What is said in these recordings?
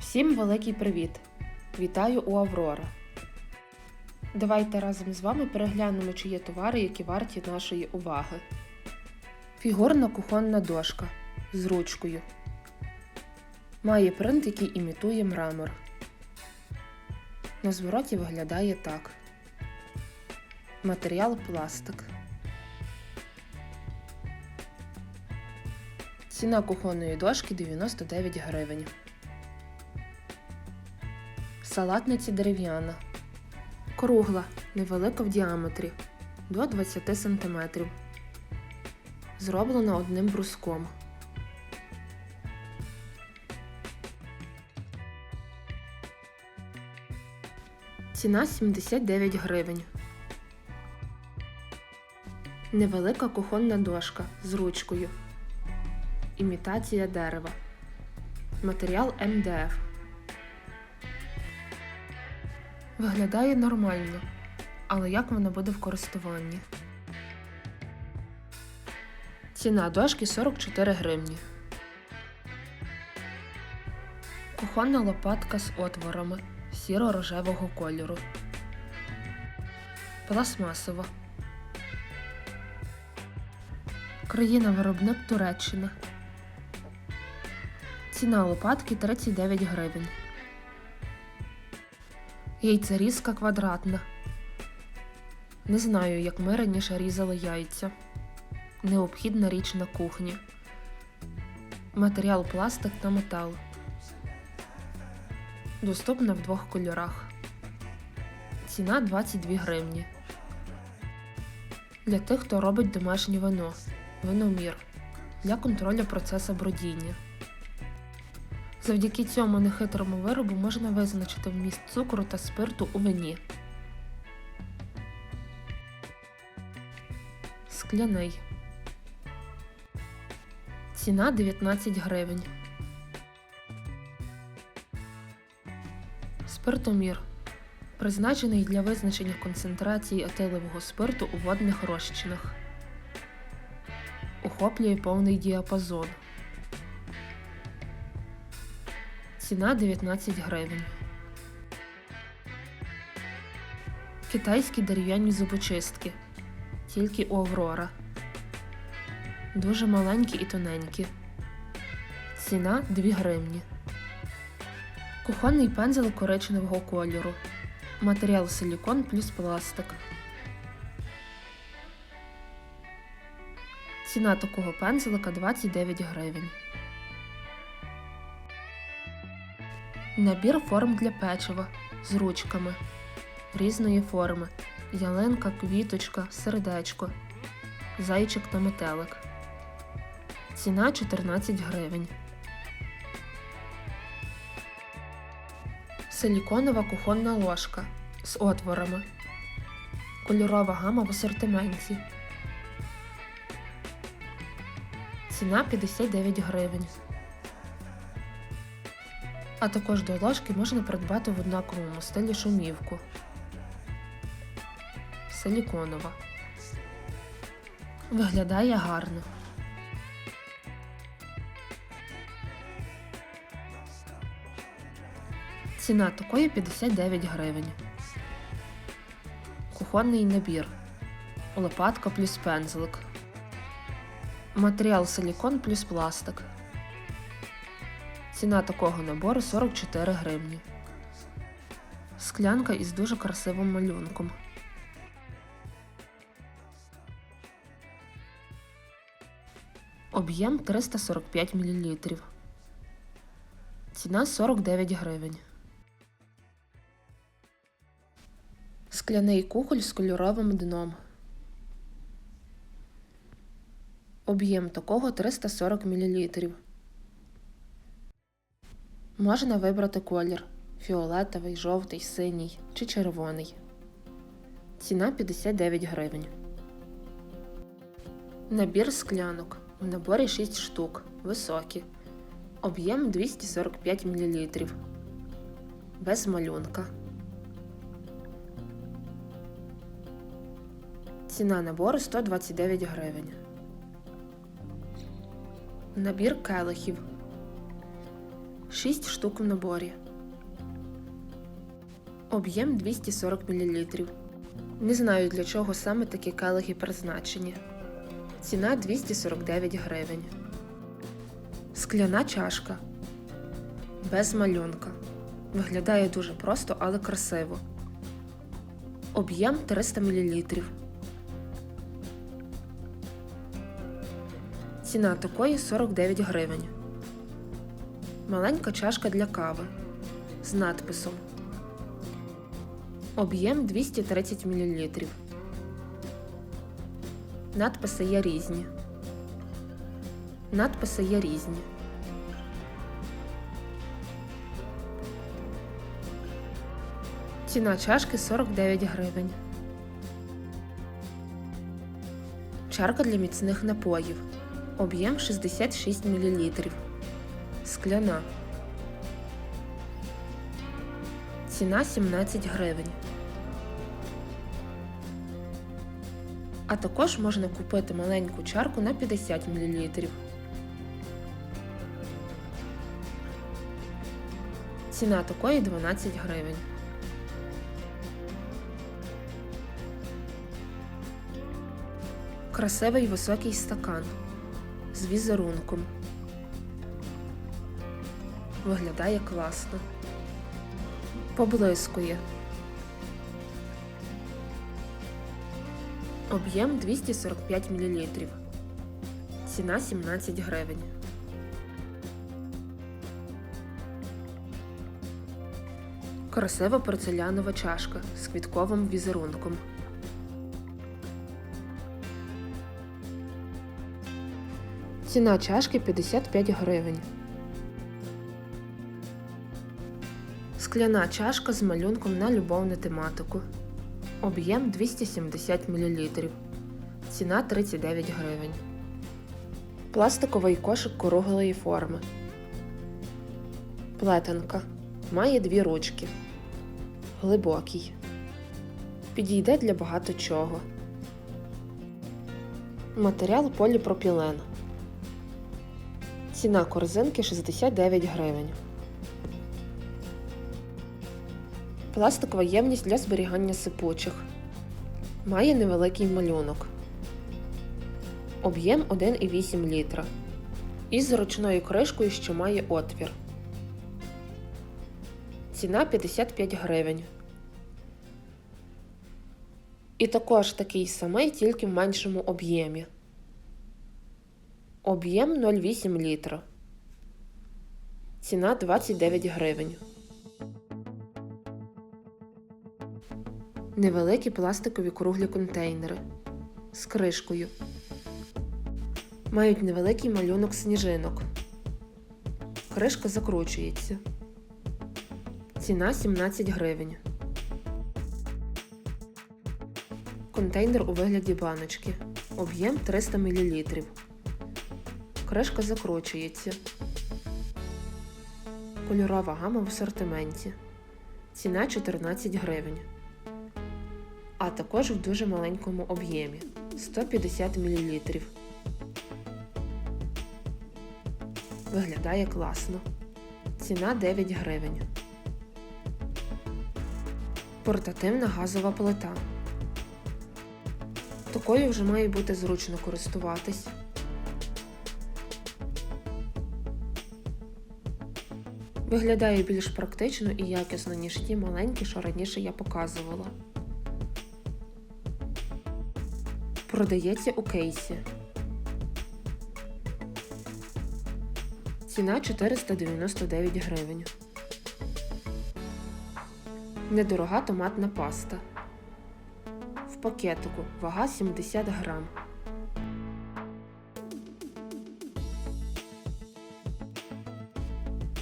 Всім великий привіт! Вітаю у Аврора. Давайте разом з вами переглянемо, чи є товари, які варті нашої уваги. Фігурна кухонна дошка з ручкою. Має принт, який імітує мрамор. На звороті виглядає так. Матеріал пластик. Ціна кухонної дошки 99 гривень. Салатниця дерев'яна. Кругла, невелика в діаметрі до 20 см. Зроблена одним бруском. Ціна 79 гривень. Невелика кухонна дошка з ручкою. Імітація дерева. Матеріал МДФ. Виглядає нормально, але як вона буде в користуванні? Ціна дошки 44 гривні. Кухонна лопатка з отворами сіро-рожевого кольору. Пластмасова. Країна виробник Туреччина. Ціна лопатки 39 гривень. Яйцерізка квадратна. Не знаю, як ми раніше різали яйця. Необхідна річ на кухні. Матеріал пластик та метал. Доступна в двох кольорах. Ціна 22 гривні. Для тих, хто робить домашнє вино. Виномір. Для контролю процесу бродіння. Завдяки цьому нехитрому виробу можна визначити вміст цукру та спирту у вині. Скляний. Ціна 19 гривень. Спиртомір. Призначений для визначення концентрації етилового спирту у водних розчинах. Охоплює повний діапазон. Ціна 19 гривень. Китайські дерев'яні зубочистки. Тільки у Аврора. Дуже маленькі і тоненькі. Ціна 2 гривні. Кухонний пензел коричневого кольору. Матеріал силікон плюс пластик. Ціна такого пензлика 29 гривень. Набір форм для печива з ручками різної форми. Ялинка, квіточка, сердечко, зайчик та метелик. Ціна 14 гривень. Силіконова кухонна ложка з отворами. Кольорова гама в асортименті. Ціна 59 гривень. А також до ложки можна придбати в однаковому стилі шумівку. Силіконова. Виглядає гарно. Ціна такої 59 гривень. Кухонний набір. Лопатка плюс пензлик. Матеріал силікон плюс пластик. Ціна такого набору 44 гривні. Склянка із дуже красивим малюнком. Об'єм 345 мл. Ціна 49 гривень. Скляний кухоль з кольоровим дном. Об'єм такого 340 мл. Можна вибрати колір фіолетовий, жовтий, синій чи червоний. Ціна 59 гривень. Набір склянок. В наборі 6 штук. Високі. Об'єм 245 мл. Без малюнка. Ціна набору 129 гривень. Набір келихів 6 штук в наборі. Об'єм 240 мл. Не знаю для чого саме такі келихи призначені. Ціна 249 гривень. Скляна чашка. Без малюнка. Виглядає дуже просто, але красиво. Об'єм 300 мл. Ціна такої 49 гривень. Маленька чашка для кави з надписом. Об'єм 230 мл. Надписи є різні. Надписи є різні. Ціна чашки 49 гривень. Чарка для міцних напоїв. Об'єм 66 мл. Скляна. Ціна 17 гривень. А також можна купити маленьку чарку на 50 мл. Ціна такої 12 гривень. Красивий високий стакан з візерунком. Виглядає класно. Поблискує. Об'єм 245 мл. Ціна 17 гривень. Красива порцелянова чашка з квітковим візерунком. Ціна чашки 55 гривень. Скляна чашка з малюнком на любовну тематику. Об'єм 270 мл. Ціна 39 гривень. Пластиковий кошик круглої форми. Плетенка. Має дві ручки. Глибокий. Підійде для багато чого. Матеріал поліпропілен. Ціна корзинки 69 гривень. Пластикова ємність для зберігання сипучих. Має невеликий малюнок. Об'єм 1,8 літра. Із зручною кришкою, що має отвір. Ціна 55 гривень. І також такий самий, тільки в меншому об'ємі. Об'єм 0,8 літра. Ціна 29 гривень. Невеликі пластикові круглі контейнери з кришкою. Мають невеликий малюнок сніжинок. Кришка закручується. Ціна 17 гривень. Контейнер у вигляді баночки. Об'єм 300 мл. Кришка закручується. Кольорова гама в асортименті. Ціна 14 гривень. А також в дуже маленькому об'ємі 150 мл. Виглядає класно. Ціна 9 гривень. Портативна газова плита. Такою вже має бути зручно користуватись. Виглядає більш практично і якісно, ніж ті маленькі, що раніше я показувала. Продається у кейсі. Ціна 499 гривень. Недорога томатна паста. В пакетику вага 70 грам.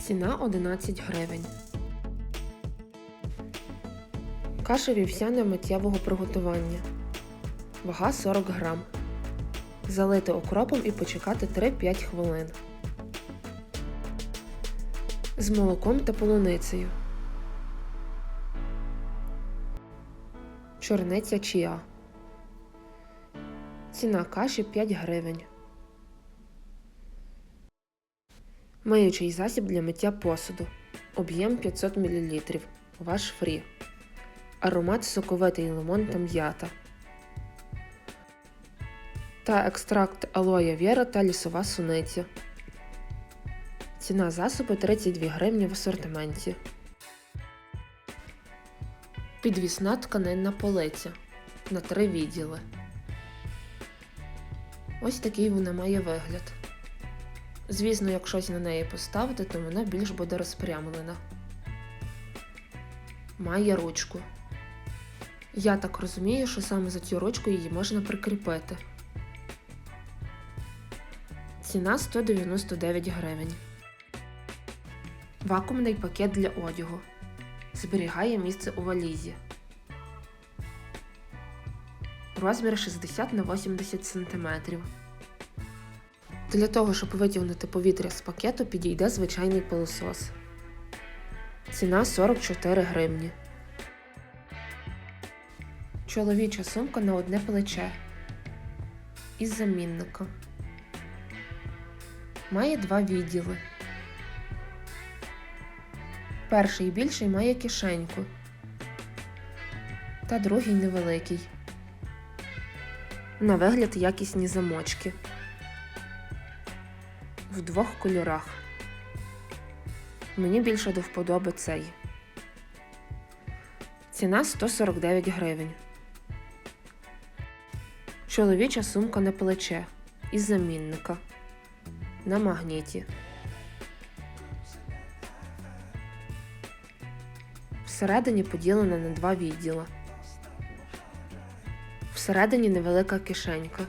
Ціна 11 гривень. Каша вівсяна миттєвого приготування. Вага 40 грам. Залити окропом і почекати 3-5 хвилин. З молоком та полуницею. Чорниця чия. Ціна каші 5 гривень. Миючий засіб для миття посуду. Об'єм 500 мл. Ваш фрі. Аромат соковитий лимон та м'ята. Та екстракт алоє вєра та лісова суниця. Ціна засобу 32 гривні в асортименті. Підвісна тканинна полиця на три відділи. Ось такий вона має вигляд. Звісно, як щось на неї поставити, то вона більш буде розпрямлена. Має ручку. Я так розумію, що саме за цю ручку її можна прикріпити. Ціна 199 гривень. Вакуумний пакет для одягу. Зберігає місце у валізі. Розмір 60 на 80 см. Для того, щоб витягнути повітря з пакету, підійде звичайний пилосос. Ціна 44 гривні. Чоловіча сумка на одне плече. Із замінника. Має два відділи. Перший більший має кишеньку. Та другий невеликий. На вигляд якісні замочки. В двох кольорах. Мені більше до вподоби цей. Ціна 149 гривень. Чоловіча сумка на плече із замінника. На магніті. Всередині поділена на два відділа. Всередині невелика кишенька.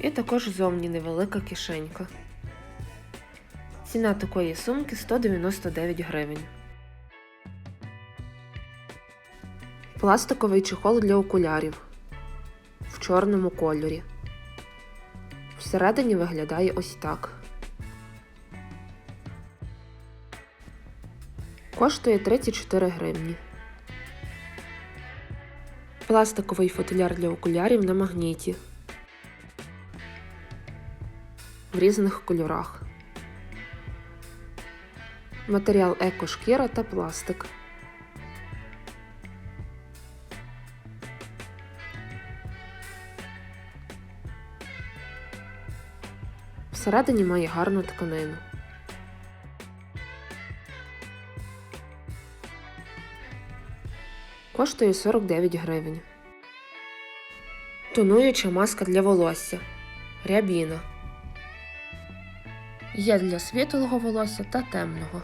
І також зовні невелика кишенька. Ціна такої сумки 199 гривень. Пластиковий чехол для окулярів в чорному кольорі. Всередині виглядає ось так. Коштує 34 гривні. Пластиковий футляр для окулярів на магніті. В різних кольорах. Матеріал екошкіра та пластик. Всередині має гарну тканину. Коштує 49 гривень. Тонуюча маска для волосся. Рябіна. Є для світлого волосся та темного.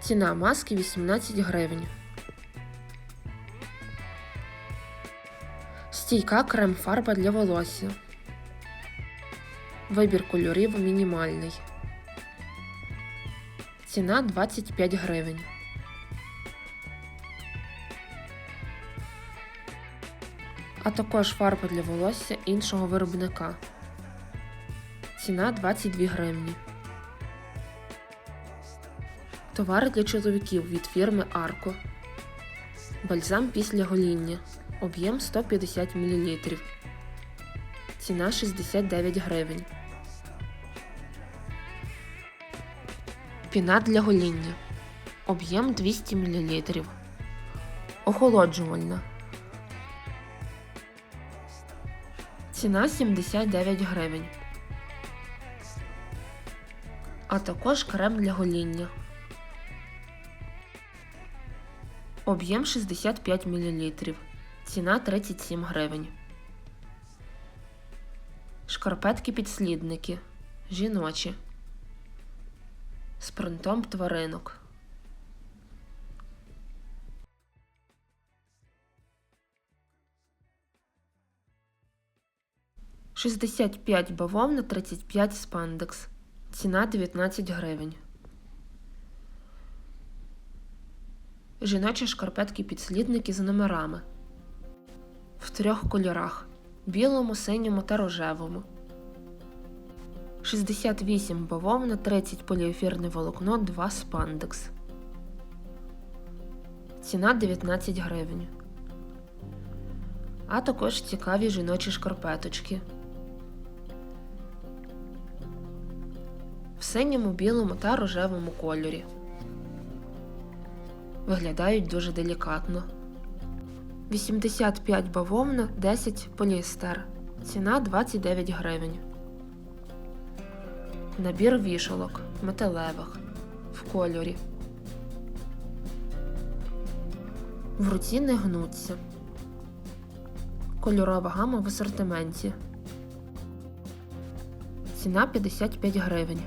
Ціна маски 18 гривень. Стійка крем-фарба для волосся. Вибір кольорів мінімальний. Ціна 25 гривень. А також фарба для волосся іншого виробника. Ціна 22 гривні. Товари для чоловіків від фірми Арко. Бальзам після гоління. Об'єм 150 мл. Ціна 69 гривень. Піна для гоління. Об'єм 200 мл. Охолоджувальна. Ціна 79 гривень. А також крем для гоління. Об'єм 65 мл. Ціна 37 гривень. Шкарпетки-підслідники. Жіночі. З принтом тваринок. Шістдесят п'ять бавовна, тридцять п'ять спандекс. Ціна 19 гривень. Жіночі шкарпетки-підслідники з номерами. В трьох кольорах білому, синьому та рожевому. 68 бавовна, 30 поліефірне волокно, 2 спандекс. Ціна 19 гривень. А також цікаві жіночі шкарпеточки. в синьому, білому та рожевому кольорі. Виглядають дуже делікатно. 85 бавовна, 10 поліестер. Ціна 29 гривень. Набір вішалок металевих в кольорі. В руці не гнуться. Кольорова гама в асортименті. Ціна 55 гривень.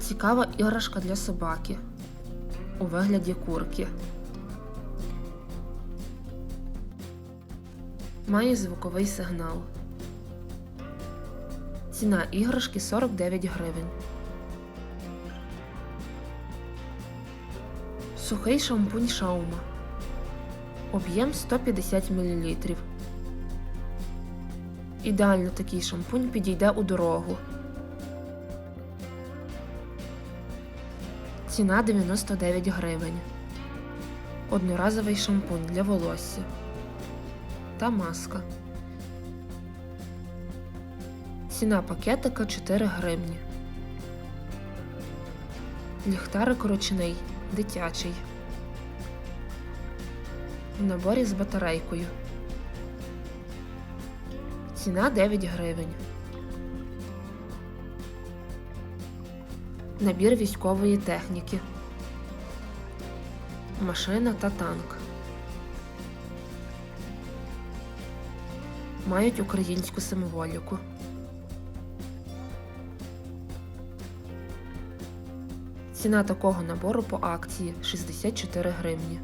Цікава іграшка для собаки у вигляді курки. Має звуковий сигнал. Ціна іграшки 49 гривень. Сухий шампунь шаума. Об'єм 150 мл. Ідеально такий шампунь підійде у дорогу. Ціна 99 гривень. Одноразовий шампунь для волосся. Та маска. Ціна пакетика 4 гривні. Ліхтарик ручний, дитячий. В наборі з батарейкою. Ціна 9 гривень. Набір військової техніки. Машина та танк. Мають українську символіку. Ціна такого набору по акції 64 гривні.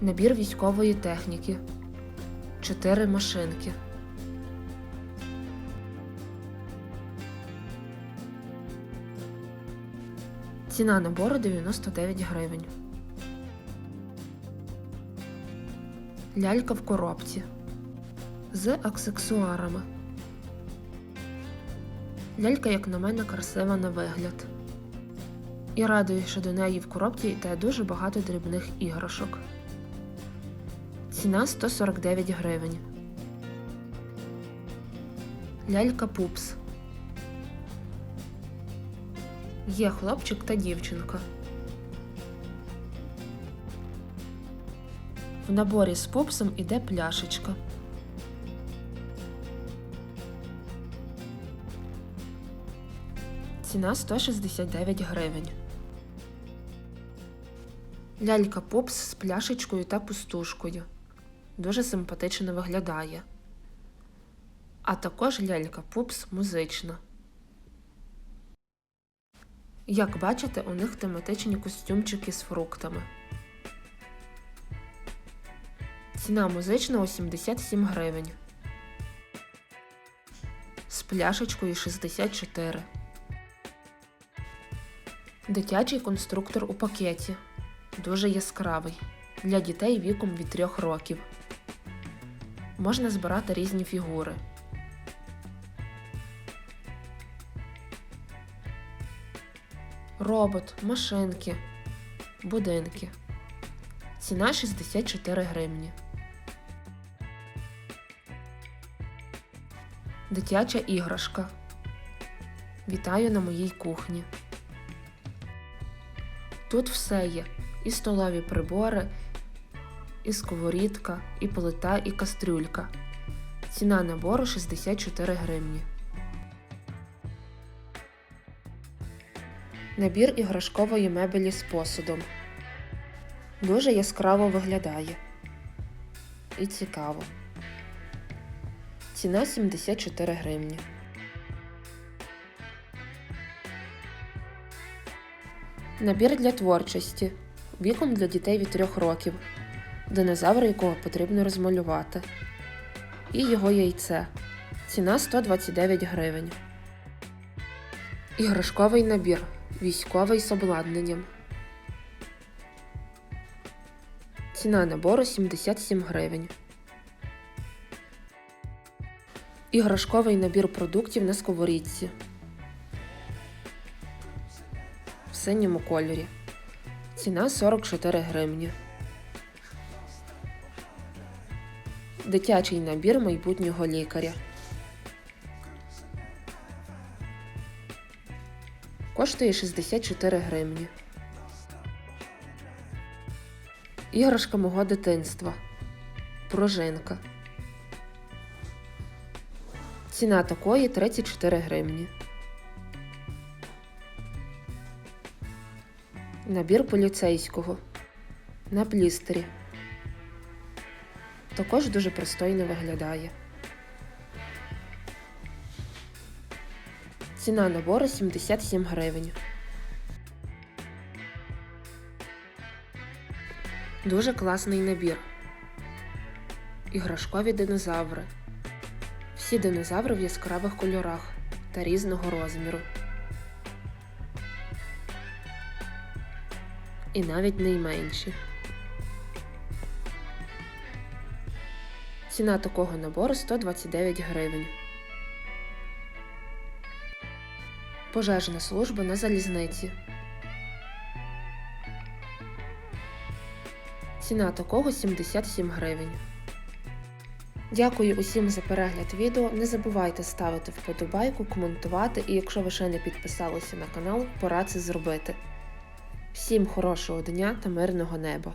Набір військової техніки. 4 машинки. Ціна набору 99 гривень. Лялька в коробці з аксесуарами. Лялька, як на мене, красива на вигляд. І радує, що до неї в коробці йде дуже багато дрібних іграшок. Ціна 149 гривень. Лялька пупс. Є хлопчик та дівчинка. В наборі з пупсом іде пляшечка. Ціна 169 гривень. Лялька пупс з пляшечкою та пустушкою. Дуже симпатично виглядає. А також лялька пупс музична. Як бачите, у них тематичні костюмчики з фруктами. Ціна музичного 77 гривень. З пляшечкою 64. Дитячий конструктор у пакеті. Дуже яскравий. Для дітей віком від 3 років. Можна збирати різні фігури. Робот, машинки, будинки. Ціна 64 гривні. Дитяча іграшка. Вітаю на моїй кухні. Тут все є. І столові прибори, і сковорідка, і плита, і кастрюлька. Ціна набору 64 гривні. Набір іграшкової мебелі з посудом. Дуже яскраво виглядає. І цікаво. Ціна 74 гривні. Набір для творчості. Віком для дітей від 3 років. Динозавр, якого потрібно розмалювати. І його яйце. Ціна 129 гривень. Іграшковий набір. Військовий з обладнанням. Ціна набору 77 гривень. Іграшковий набір продуктів на сковорідці. синьому кольорі. Ціна 44 гривні. Дитячий набір майбутнього лікаря. Коштує 64 гривні. Іграшка мого дитинства. Пружинка. Ціна такої 34 гривні. Набір поліцейського. На плістері. Також дуже пристойно виглядає. Ціна набору 77 гривень. Дуже класний набір. Іграшкові динозаври. Всі динозаври в яскравих кольорах та різного розміру. І навіть найменші. Ціна такого набору 129 гривень. Пожежна служба на залізниці. Ціна такого 77 гривень. Дякую усім за перегляд відео. Не забувайте ставити вподобайку, коментувати і якщо ви ще не підписалися на канал, пора це зробити. Всім хорошого дня та мирного неба!